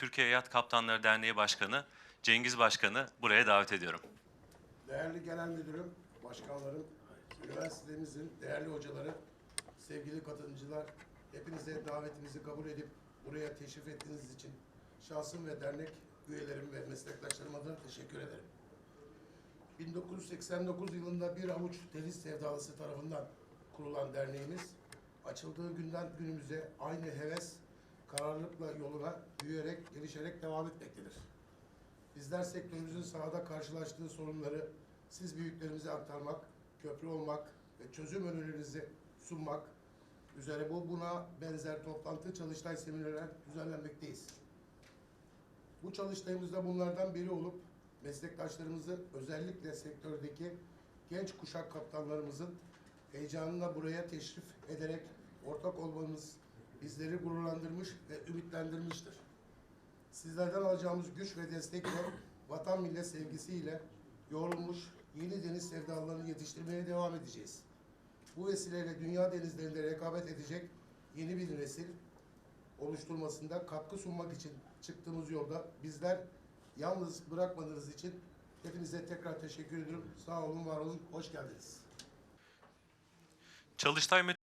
Türkiye Yat Kaptanları Derneği Başkanı Cengiz Başkan'ı buraya davet ediyorum. Değerli Genel Müdürüm, başkanlarım, üniversitemizin değerli hocaları, sevgili katılımcılar, hepinize davetimizi kabul edip buraya teşrif ettiğiniz için şahsım ve dernek üyelerim ve meslektaşlarım adına teşekkür ederim. 1989 yılında bir avuç deniz sevdalısı tarafından kurulan derneğimiz, açıldığı günden günümüze aynı heves, kararlılıkla yoluna büyüyerek, gelişerek devam etmektedir. Bizler sektörümüzün sahada karşılaştığı sorunları siz büyüklerimize aktarmak, köprü olmak ve çözüm önerilerinizi sunmak üzere bu buna benzer toplantı çalıştay seminerler düzenlenmekteyiz. Bu çalıştayımızda bunlardan biri olup meslektaşlarımızı özellikle sektördeki genç kuşak kaptanlarımızın heyecanına buraya teşrif ederek ortak olmamız bizleri gururlandırmış ve ümitlendirmiştir. Sizlerden alacağımız güç ve destekle vatan millet sevgisiyle yoğrulmuş yeni deniz sevdalarını yetiştirmeye devam edeceğiz. Bu vesileyle dünya denizlerinde rekabet edecek yeni bir nesil oluşturmasında katkı sunmak için çıktığımız yolda bizler yalnız bırakmadığınız için hepinize tekrar teşekkür ediyorum. Sağ olun, var olun, hoş geldiniz. Çalıştay